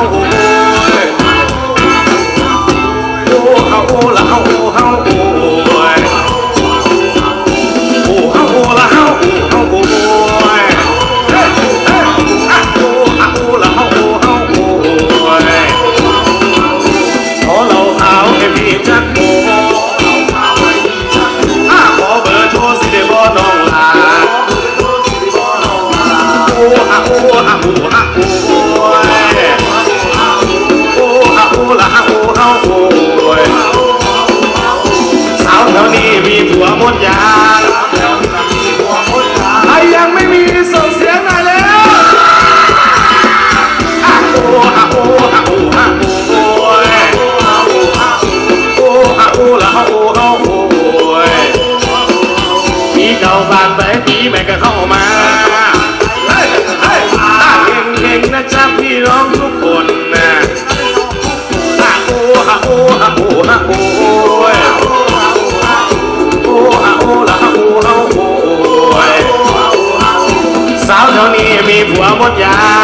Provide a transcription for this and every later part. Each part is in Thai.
oh. ยา หมดยา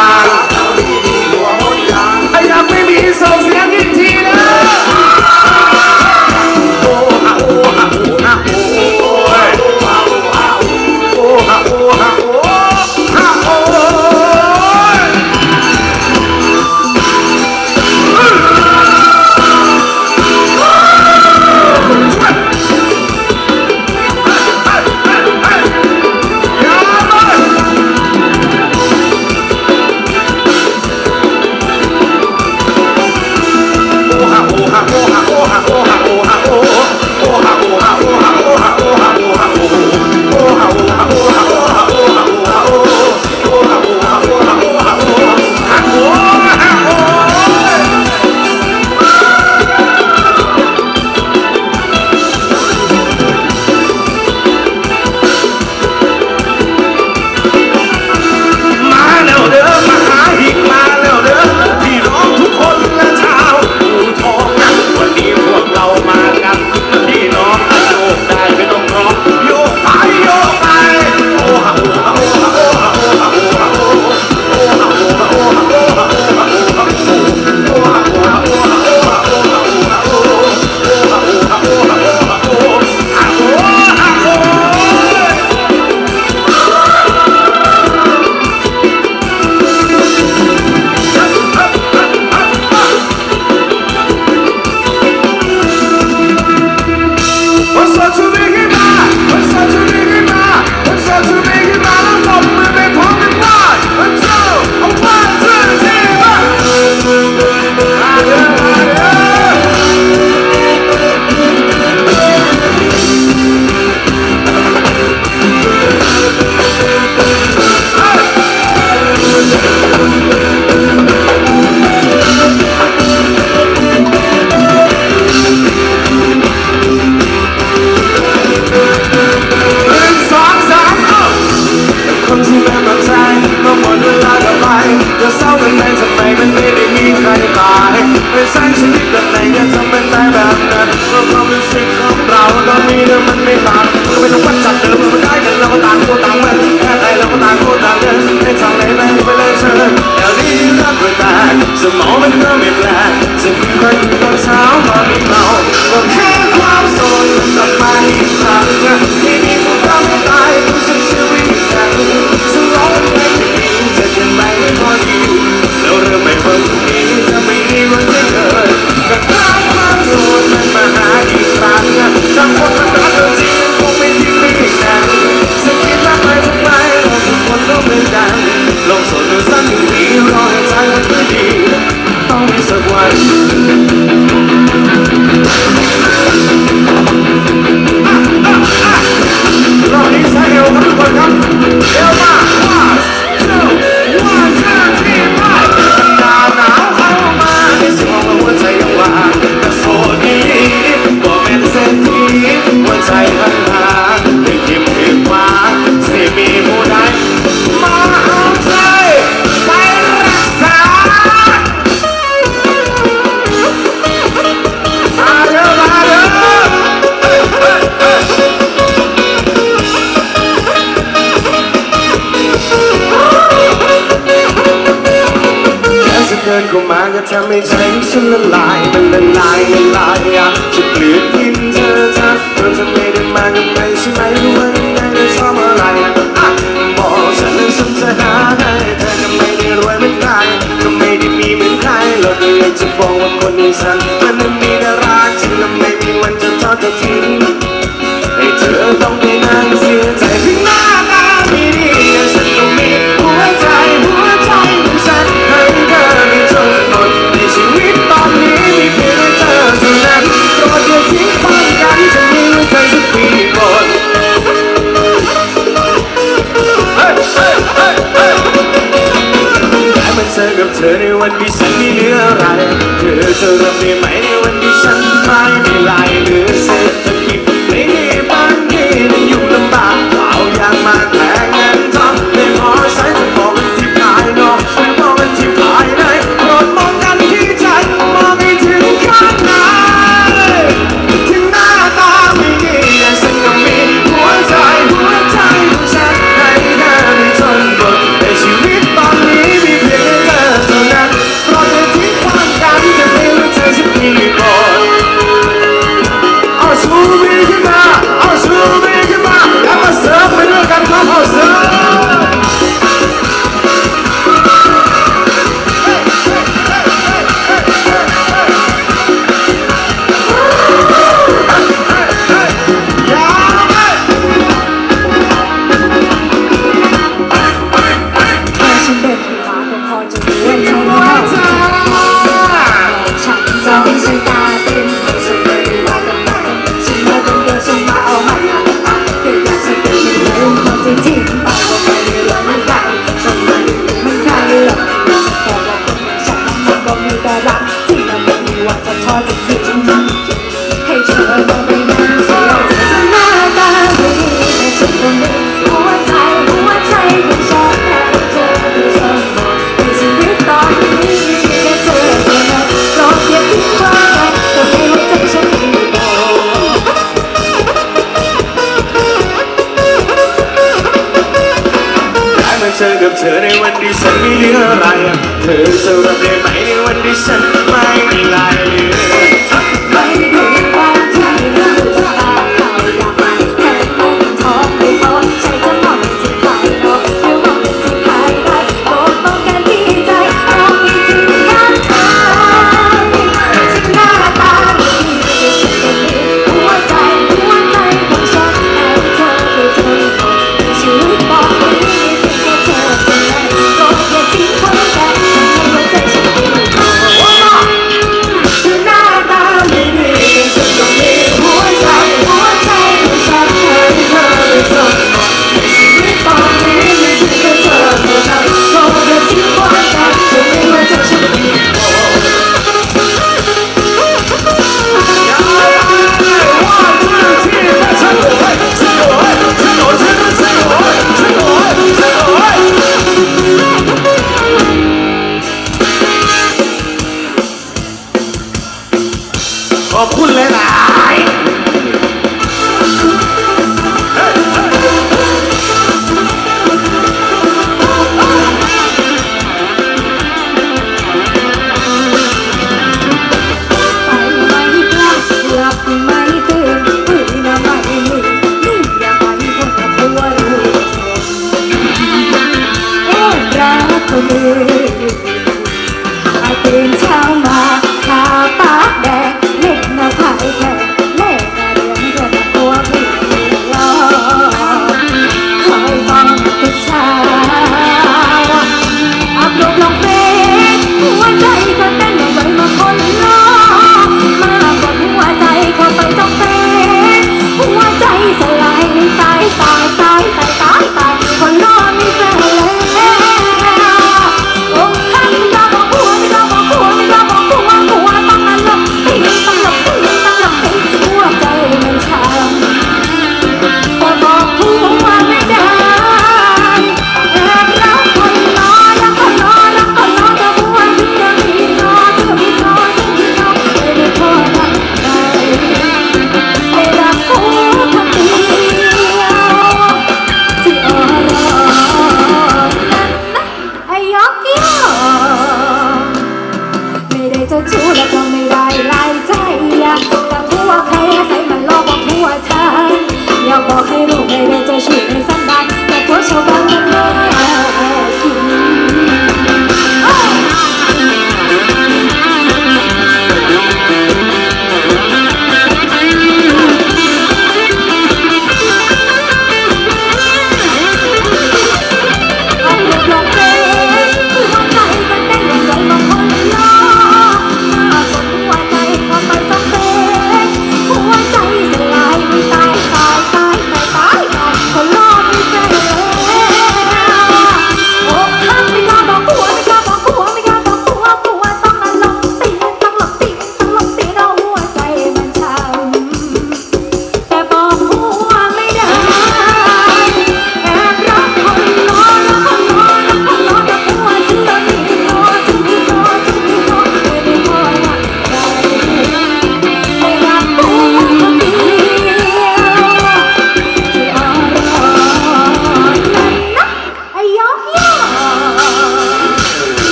เวลาจะเคยตอนเช้ามาเป็นเมาก็แค่ความสนกลับมาอีกครั้งที่มีผู้ทำตายผู้สุดชีวิตกันฉันร้องเพลงนี้จะยังไม่พอดีแล้วเริ่มไม่วันนี้จะไม่มีวันที่เกิดกับความสนมันมาหาอีกครั้งทั้งคนมันรักกันจริงคงไม่ทิ้งไม่อีกนานฉันคิดว่าไปทำไมเราทุกคนต้องเป็นกันลองสนดูสักหนึ่งทีรอให้ใจมันดี promise a life. ละลายละลายอยากจะเปลี่ยนทิ้งเธอทักเธอจะไม่ได้มากับใครใช่ไหมรู้ว่นไงเราชอบอะไรนะบอกฉันเลยฉันจะหาให้เธอจะไม่ได้รวยเหมือนใครก็ไม่ได้มีเหมือนใครเราก็อยาจะบอกว่าคนอย่างฉันมันนั้มีแต่รักฉันและไม่มีวันจะทอดเธอทิ้งให้เธอต้องไปนั่งเสีย เธอกับเธอในวันที่ฉันไม่เหลืออะไร เธอจะรับได้ไหมในวันที่ฉันไม่มีลายเหลือเศษ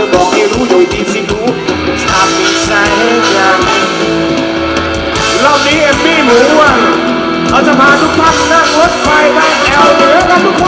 อบอกให้รู้โดยดีสิรู้ทำใจยังรอบนี้เอมมี่หมูอะเราจะพาทุกท่านนั่งรถไฟไปแอลเหนือกันทุกคน